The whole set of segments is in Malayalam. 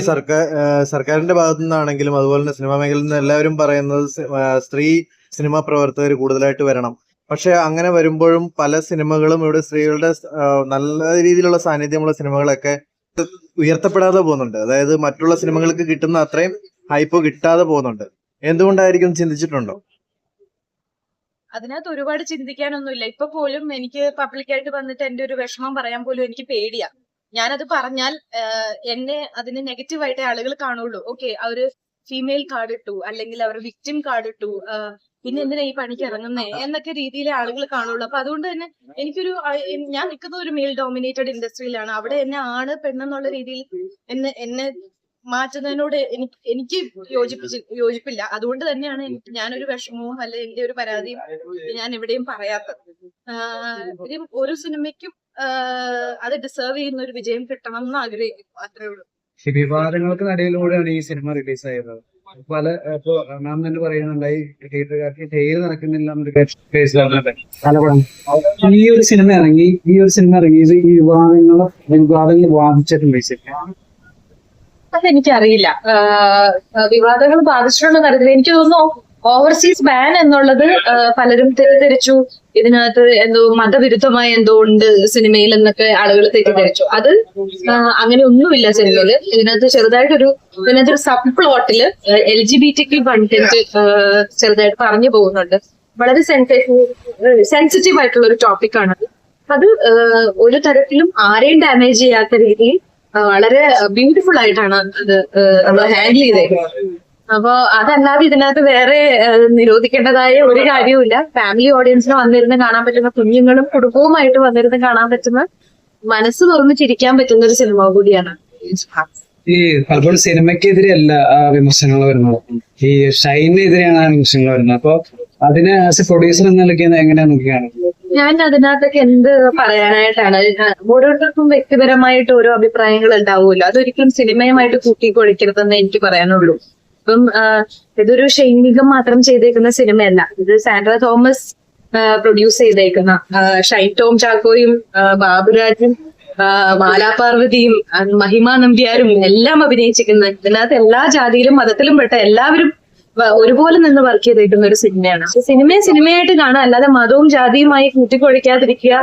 സർക്കാർ സർക്കാരിന്റെ ഭാഗത്തു നിന്നാണെങ്കിലും അതുപോലെ തന്നെ സിനിമാ മേഖലയിൽ നിന്ന് എല്ലാവരും പറയുന്നത് സ്ത്രീ സിനിമാ പ്രവർത്തകർ കൂടുതലായിട്ട് വരണം. പക്ഷെ അങ്ങനെ വരുമ്പോഴും പല സിനിമകളും ഇവിടെ സ്ത്രീകളുടെ നല്ല രീതിയിലുള്ള സാന്നിധ്യമുള്ള സിനിമകളൊക്കെ ഉയർത്തപ്പെടാതെ പോകുന്നുണ്ട്. അതായത് മറ്റുള്ള സിനിമകൾക്ക് കിട്ടുന്ന അത്രയും ഹൈപ്പ് കിട്ടാതെ പോകുന്നുണ്ട്. എന്തുകൊണ്ടായിരിക്കും ചിന്തിച്ചിട്ടുണ്ടോ? അതിനകത്ത് ഒരുപാട് ചിന്തിക്കാനൊന്നുമില്ല. ഇപ്പൊ പോലും എനിക്ക് പബ്ലിക്കായിട്ട് വന്നിട്ട് എന്റെ ഒരു വിഷമം പറയാൻ പോലും എനിക്ക് പേടിയാ. ഞാനത് പറഞ്ഞാൽ എന്നെ അതിന് നെഗറ്റീവായിട്ട് ആളുകൾ കാണുള്ളൂ. ഓക്കെ അവർ ഫീമെയിൽ കാർഡ് ഇട്ടു അല്ലെങ്കിൽ അവർ വിക്ടിം കാർഡ് ഇട്ടു പിന്നെ എന്തിനാ ഈ പണിക്ക് ഇറങ്ങുന്നേ എന്നൊക്കെ രീതിയിലെ ആളുകൾ കാണുള്ളൂ. അപ്പൊ അതുകൊണ്ട് തന്നെ എനിക്കൊരു ഞാൻ നിൽക്കുന്ന ഒരു മെയിൽ ഡോമിനേറ്റഡ് ഇൻഡസ്ട്രിയിലാണ് അവിടെ എന്നെ ആണ് പെണ്ണെന്നുള്ള രീതിയിൽ എന്നെ എന്നെ മാറ്റുന്നതിനോട് എനിക്ക് എനിക്ക് യോജിപ്പിച്ച് യോജിപ്പില്ല. അതുകൊണ്ട് തന്നെയാണ് ഞാനൊരു വിഷമവും അല്ലെ എന്റെ ഒരു പരാതിയും ഞാൻ എവിടെയും പറയാത്തത്. ഒരു സിനിമയ്ക്കും അത് ഡിസേർവ് ചെയ്യുന്ന ഒരു വിജയം കിട്ടണം എന്ന് ആഗ്രഹിക്കുന്നു. അത്രേ ഉള്ളൂ. വിവാദങ്ങൾക്ക് നടുവിലൂടെയാണ് ഈ സിനിമ റിലീസ് ആയത്. പല ഇപ്പോ മാം തന്നെ പറയുന്നുണ്ടായി തിയേറ്ററുകാർക്ക് തേര് നടക്കുന്നില്ല ഈ ഒരു സിനിമ ഇറങ്ങി ഈ ഒരു സിനിമ ഇറങ്ങി ഈ വിവാദങ്ങളെ വിവാദങ്ങൾ ബാധിച്ചിട്ടുണ്ട് ഈ സിനിമ അതെനിക്കറിയില്ല. വിവാദങ്ങൾ ബാധിച്ചിട്ടുള്ള തരത്തിൽ എനിക്ക് തോന്നുന്നു ഓവർസീസ് ബാൻ എന്നുള്ളത് പലരും തെറ്റിദ്ധരിച്ചു. ഇതിനകത്ത് എന്തോ മതവിരുദ്ധമായ എന്തോ ഉണ്ട് സിനിമയിൽ എന്നൊക്കെ ആളുകൾ തെറ്റിദ്ധരിച്ചു. അത് അങ്ങനെ ഒന്നുമില്ല സിനിമയിൽ. ഇതിനകത്ത് ചെറുതായിട്ടൊരു ഇതിനകത്ത് ഒരു sub പ്ലോട്ടിൽ L G B T content ചെറുതായിട്ട് പറഞ്ഞു പോകുന്നുണ്ട്. വളരെ സെൻസിറ്റീവ് ആയിട്ടുള്ള ഒരു ടോപ്പിക്കാണ് അത്. ഒരു തരത്തിലും ആരെയും ഡാമേജ് ചെയ്യാത്ത രീതിയിൽ വളരെ ബ്യൂട്ടിഫുൾ ആയിട്ടാണ് അത് ഹാൻഡിൽ ചെയ്തേക്കുന്നത്. അപ്പൊ അതല്ലാതെ ഇതിനകത്ത് വേറെ നിരോധിക്കേണ്ടതായ ഒരു കാര്യവുമില്ല. ഫാമിലി ഓഡിയൻസിന് വന്നിരുന്ന് കാണാൻ പറ്റുന്ന കുഞ്ഞുങ്ങളും കുടുംബവുമായിട്ട് വന്നിരുന്ന് കാണാൻ പറ്റുന്ന മനസ്സ് തുറന്ന് ചിരിക്കാൻ പറ്റുന്ന ഒരു സിനിമ കൂടിയാണ് ഈ പലപ്പോഴും സിനിമയ്ക്കെതിരെ അല്ല ആ വിമർശനങ്ങൾ വരുന്നത്. ഈ ഷൈനെതിരെയാണ് ആ വിമർശനങ്ങൾ വരുന്നത്. അപ്പൊ അതിനെ ആസ് എ പ്രൊഡ്യൂസർ എന്ന നിലയ്ക്ക് എങ്ങനെയാ നോക്കിയാണ് ഞാൻ അതിനകത്തൊക്കെ എന്ത് പറയാനായിട്ടാണ്? ഓരോരുത്തർക്കും വ്യക്തിപരമായിട്ട് ഓരോ അഭിപ്രായങ്ങൾ ഉണ്ടാവുമല്ലോ. അതൊരിക്കലും സിനിമയുമായിട്ട് കൂട്ടിക്കൊഴിക്കരുതെന്ന് എനിക്ക് പറയാനുള്ളൂ. ഇപ്പം ഇതൊരു ഷൈനികം മാത്രം ചെയ്തേക്കുന്ന സിനിമയല്ല. ഇത് സാൻഡ്ര തോമസ് പ്രൊഡ്യൂസ് ചെയ്തേക്കുന്ന ഷൈൻ ടോം ചാക്കോയും ബാബുരാജും ബാലാപാർവതിയും മഹിമ നമ്പ്യാരും എല്ലാം അഭിനയിച്ചിരിക്കുന്ന ഇതിനകത്ത് എല്ലാ ജാതിയിലും മതത്തിലും പെട്ട എല്ലാവരും ഒരുപോലെ നിന്ന് വർക്ക് ചെയ്തേക്കുന്ന ഒരു സിനിമയാണ്. സിനിമയെ സിനിമയായിട്ട് കാണുക അല്ലാതെ മതവും ജാതിയുമായി കൂട്ടിക്കൊഴിക്കാതിരിക്കുക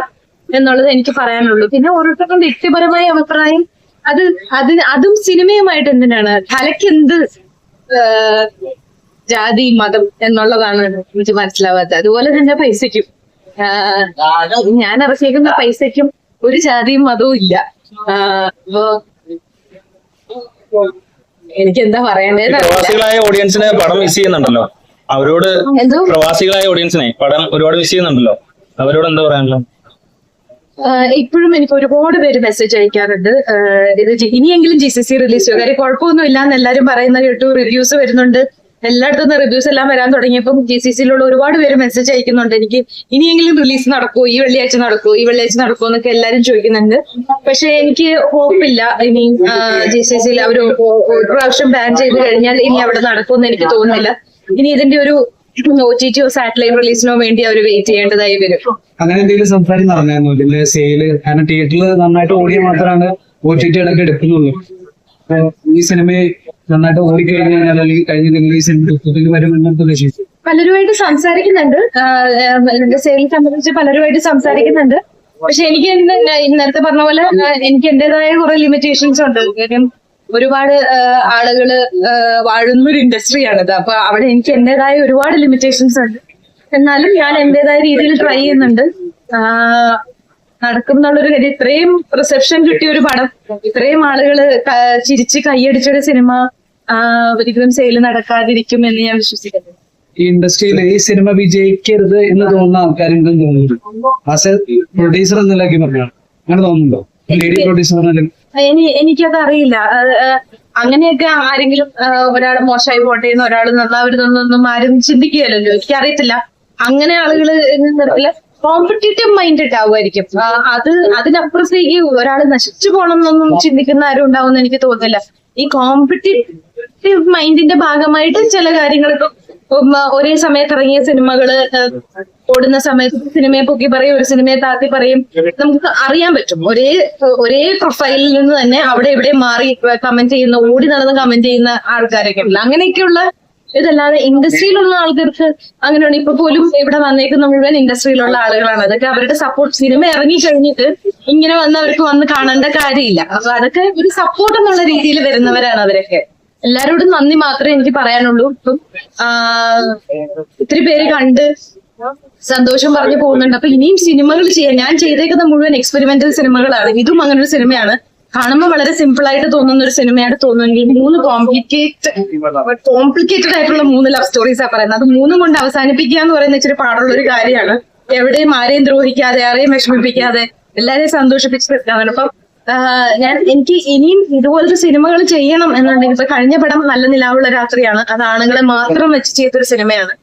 എന്നുള്ളത് എനിക്ക് പറയാനുള്ളൂ. പിന്നെ ഓരോരുത്തർക്കും വ്യക്തിപരമായ അഭിപ്രായം അത് അതിന് അതും സിനിമയുമായിട്ട് എന്തിനാണ്? കലയ്ക്ക് എന്ത് ജാതി മതം എന്നുള്ളതാണ് എനിക്ക് മനസ്സിലാവാത്തത്. അതുപോലെ തന്നെ പൈസയ്ക്കും. ഞാൻ ഇറക്കിയേക്കുന്ന പൈസയ്ക്കും ഒരു ജാതിയും മതവും ഇല്ല. എനിക്ക് എന്താ പറയേണ്ടത് പ്രവാസികളായ ഓഡിയൻസിന് പടം മിസ് ചെയ്യുന്നുണ്ടല്ലോ. അവരോട് പ്രവാസികളായ ഓഡിയൻസിനെ പടം ഒരുപാട് മിസ് ചെയ്യുന്നുണ്ടല്ലോ. അവരോട് എന്താ പറയാനുള്ളത്? ഇപ്പോഴും എനിക്ക് ഒരുപാട് പേര് മെസ്സേജ് അയക്കാറുണ്ട്. ഇത് ഇനിയെങ്കിലും ജി സി സി റിലീസ് ചെയ്യും. കാര്യം കുഴപ്പമൊന്നും ഇല്ല എന്ന് എല്ലാവരും പറയുന്ന കേട്ടു റിവ്യൂസ് വരുന്നുണ്ട്. എല്ലായിടത്തും റിവ്യൂസ് എല്ലാം വരാൻ തുടങ്ങിയപ്പം ജി സി സിയിലുള്ള ഒരുപാട് പേര് മെസ്സേജ് അയക്കുന്നുണ്ട്. എനിക്ക് ഇനിയെങ്കിലും റിലീസ് നടക്കുമോ ഈ വെള്ളിയാഴ്ച നടക്കുമോ ഈ വെള്ളിയാഴ്ച നടക്കുമോ എന്നൊക്കെ എല്ലാവരും ചോദിക്കുന്നുണ്ട്. പക്ഷെ എനിക്ക് ഹോപ്പില്ല ഇനി ജി സി സിയിൽ അവർ ഒരു പ്രാവശ്യം ബാൻ ചെയ്ത് കഴിഞ്ഞാൽ ഇനി അവിടെ നടക്കുമെന്ന് എനിക്ക് തോന്നുന്നില്ല. ഇനി ഇതിന്റെ ഒരു ഒ ടി ടിയോ സാറ്റലൈറ്റ് റിലീസിനോ വേണ്ടി അവർ വെയിറ്റ് ചെയ്യേണ്ടതായി വരും. അങ്ങനെ എന്തെങ്കിലും സംസാരം നടന്നായിരുന്നു? ഇതിന്റെ സെയിൽ കാരണം തിയേറ്ററിൽ നന്നായിട്ട് ഓടിയ മാത്രമാണ് ഒ ടി ടി അടക്കം എടുക്കുന്നുള്ളൂ. ഈ സിനിമയെ നന്നായിട്ട് ഓടിക്കഴിഞ്ഞാൽ അല്ലെങ്കിൽ കഴിഞ്ഞ റിലീസ് വരുമെന്ന് പ്രതീക്ഷിച്ചു പലരുമായിട്ട് സംസാരിക്കുന്നുണ്ട്. സെയിൽ സംബന്ധിച്ച് പലരുമായിട്ട് സംസാരിക്കുന്നുണ്ട്. പക്ഷെ എനിക്ക് നേരത്തെ പറഞ്ഞ പോലെ എനിക്ക് എന്റേതായ കുറെ ലിമിറ്റേഷൻസ് ഉണ്ട്. കാര്യം ഒരുപാട് ആളുകൾ വാഴുന്ന ഒരു ഇൻഡസ്ട്രിയാണിത്. അപ്പൊ അവിടെ എനിക്ക് എന്റേതായ ഒരുപാട് ലിമിറ്റേഷൻസ് ഉണ്ട്. എന്നാലും ഞാൻ എന്റേതായ രീതിയിൽ ട്രൈ ചെയ്യുന്നുണ്ട്. നടക്കും എന്നുള്ളൊരു കാര്യം ഇത്രയും റിസപ്ഷൻ കിട്ടിയ ഒരു പടം ഇത്രയും ആളുകൾ ക- ചിരിച്ച് കൈയടിച്ചൊരു സിനിമ ഒരിക്കലും സെയിൽ നടക്കാതിരിക്കും എന്ന് ഞാൻ വിശ്വസിക്കുന്നു. ഈ ഇൻഡസ്ട്രിയിൽ ഈ സിനിമ വിജയിക്കരുത് എന്ന് തോന്നുന്ന ആൾക്കാരുണ്ടെന്ന് തോന്നുന്നുണ്ട്. ആസ് എ പ്രൊഡ്യൂസർ എന്ന നിലയ്ക്ക് പറഞ്ഞാണ് അങ്ങനെ തോന്നുന്നുണ്ടോ? ലേഡി പ്രൊഡ്യൂസർ ഇനി എനിക്കത് അറിയില്ല അങ്ങനെയൊക്കെ ആരെങ്കിലും ഒരാൾ മോശമായി പോട്ടെ എന്ന് ഒരാൾ നന്നാവരുതെന്നൊന്നും ആരും ചിന്തിക്കുകയല്ലോ എനിക്കറിയത്തില്ല. അങ്ങനെ ആളുകൾ കോമ്പറ്റേറ്റീവ് മൈൻഡ് ഉണ്ടാവുമായിരിക്കും ആ, അത് അതിനപ്പുറത്തേക്ക് ഒരാൾ നശിച്ചു പോകണം എന്നൊന്നും ചിന്തിക്കുന്ന ആരും ഉണ്ടാവും എന്ന് എനിക്ക് തോന്നുന്നില്ല. ഈ കോമ്പറ്റേറ്റീവ് മൈൻഡിന്റെ ഭാഗമായിട്ട് ചില കാര്യങ്ങൾ ഒരേ സമയത്ത് ഇറങ്ങിയ സിനിമകൾ ഓടുന്ന സമയത്ത് സിനിമയെ പൊക്കി പറയും ഒരു സിനിമയെ താത്തി പറയും. നമുക്ക് അറിയാൻ പറ്റും. ഒരേ ഒരേ പ്രൊഫൈലിൽ നിന്ന് തന്നെ അവിടെ ഇവിടെ മാറി കമന്റ് ചെയ്യുന്ന ഓടി നടന്ന് കമന്റ് ചെയ്യുന്ന ആൾക്കാരൊക്കെ ഉണ്ട്. അങ്ങനെയൊക്കെയുള്ള ഇതല്ലാതെ ഇൻഡസ്ട്രിയിലുള്ള ആൾക്കാർക്ക് അങ്ങനെയാണ്. ഇപ്പൊ പോലും ഇവിടെ വന്നേക്കുന്ന മുഴുവൻ ഇൻഡസ്ട്രിയിലുള്ള ആളുകളാണ്. അതൊക്കെ അവരുടെ സപ്പോർട്ട് സിനിമ ഇറങ്ങി കഴിഞ്ഞിട്ട് ഇങ്ങനെ വന്ന് അവർക്ക് വന്ന് കാണേണ്ട കാര്യമില്ല. അപ്പൊ അതൊക്കെ ഒരു സപ്പോർട്ട് എന്നുള്ള രീതിയിൽ വരുന്നവരാണ് അവരൊക്കെ. എല്ലാരോടും നന്ദി മാത്രമേ എനിക്ക് പറയാനുള്ളൂ. ഇപ്പം ഒത്തിരി പേര് കണ്ട് സന്തോഷം പറഞ്ഞു പോകുന്നുണ്ട്. അപ്പൊ ഇനിയും സിനിമകൾ ചെയ്യാൻ ഞാൻ ചെയ്തേക്കുന്ന മുഴുവൻ എക്സ്പെരിമെന്റൽ സിനിമകളാണ്. ഇതും അങ്ങനെ ഒരു സിനിമയാണ്. കാണുമ്പോൾ വളരെ സിമ്പിൾ ആയിട്ട് തോന്നുന്ന ഒരു സിനിമയായിട്ട് തോന്നുമെങ്കിൽ മൂന്ന് കോംപ്ലിക്കേറ്റ് കോംപ്ലിക്കേറ്റഡ് ആയിട്ടുള്ള മൂന്ന് ലവ് സ്റ്റോറീസ് ആ പറയുന്നത്. അത് മൂന്നും കൊണ്ട് അവസാനിപ്പിക്കുക എന്ന് പറയുന്ന ഇച്ചിരി പാടുള്ള ഒരു കാര്യമാണ്. എവിടെയും ആരെയും ദ്രോഹിക്കാതെ ആരെയും വിഷമിപ്പിക്കാതെ എല്ലാരെയും സന്തോഷിപ്പിച്ച് നിൽക്കാനാണ് അപ്പം ഞാൻ എനിക്ക് ഇനിയും ഇതുപോലത്തെ സിനിമകൾ ചെയ്യണം എന്നുണ്ടെങ്കിൽ ഇപ്പൊ കഴിഞ്ഞ പടം നല്ല നിലാവുള്ള രാത്രിയാണ്. അത് ആണുങ്ങളെ മാത്രം വെച്ച് ചെയ്തൊരു സിനിമയാണ്.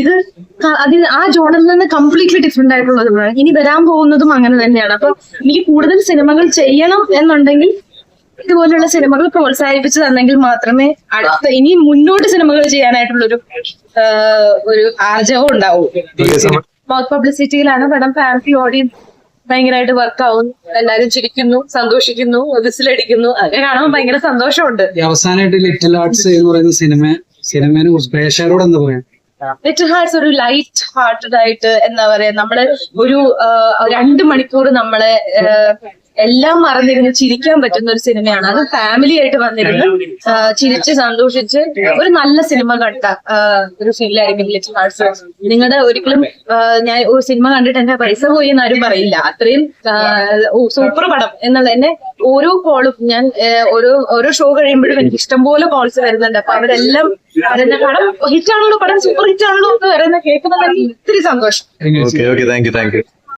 ഇത് അതിൽ അതിന് ആ ജോണിൽ നിന്ന് കംപ്ലീറ്റ്ലി ഡിഫറെന്റ് ആയിട്ടുള്ള സിനിമയാണ് ഇനി വരാൻ പോകുന്നതും അങ്ങനെ തന്നെയാണ്. അപ്പൊ എനിക്ക് കൂടുതൽ സിനിമകൾ ചെയ്യണം എന്നുണ്ടെങ്കിൽ ഇതുപോലുള്ള സിനിമകൾ പ്രോത്സാഹിപ്പിച്ച് തന്നെങ്കിൽ മാത്രമേ അടുത്ത ഇനി മുന്നോട്ട് സിനിമകൾ ചെയ്യാനായിട്ടുള്ളൊരു ഒരു ആർജവം ഉണ്ടാവൂ. മൗത്ത് പബ്ലിസിറ്റിയിലാണ് പടം ഫാമിലി ഓഡിയൻസ് ഭയങ്കരമായിട്ട് വർക്ക് ആവുന്നു എല്ലാരും ചിരിക്കുന്നു സന്തോഷിക്കുന്നു വിസിലടിക്കുന്നു അതൊക്കെ കാണുമ്പോൾ ഭയങ്കര സന്തോഷമുണ്ട്. അവസാനമായിട്ട് ലിറ്റിൽ ആർട്സ് എന്ന് പറയുന്ന സിനിമ സിനിമയെ കുറിച്ച് പ്രേക്ഷകരോട് എന്താ പറയാ? ലിറ്റിൽ ഹാർട്സ് ഒരു ലൈറ്റ് ഹാർട്ടഡ് ആയിട്ട് എന്താ പറയാ നമ്മൾ ഒരു രണ്ട് മണിക്കൂർ നമ്മളെ എല്ലാം മറന്നിരുന്ന്. ചിരിക്കാൻ പറ്റുന്ന ഒരു സിനിമയാണ്. അത് ഫാമിലി ആയിട്ട് വന്നിരുന്ന്. ചിരിച്ച് സന്തോഷിച്ച് ഒരു നല്ല സിനിമ കണ്ട ഒരു ഫീലായിരിക്കും നിങ്ങളുടെ ഒരിക്കലും ഞാൻ ഒരു സിനിമ കണ്ടിട്ട് എന്റെ പൈസ പോയി എന്ന് ആരും പറയില്ല. അത്രയും സൂപ്പർ പടം എന്നുള്ള എന്നെ ഓരോ കോളും ഞാൻ ഓരോ ഓരോ ഷോ കഴിയുമ്പോഴും എനിക്ക് ഇഷ്ടംപോലെ കോൾസ് വരുന്നുണ്ട്. അപ്പൊ അവരെല്ലാം പറയുന്ന പടം പടം സൂപ്പർ ഹിറ്റ് ആണല്ലോ എന്ന് പറയുന്ന എനിക്ക് ഒത്തിരി സന്തോഷം.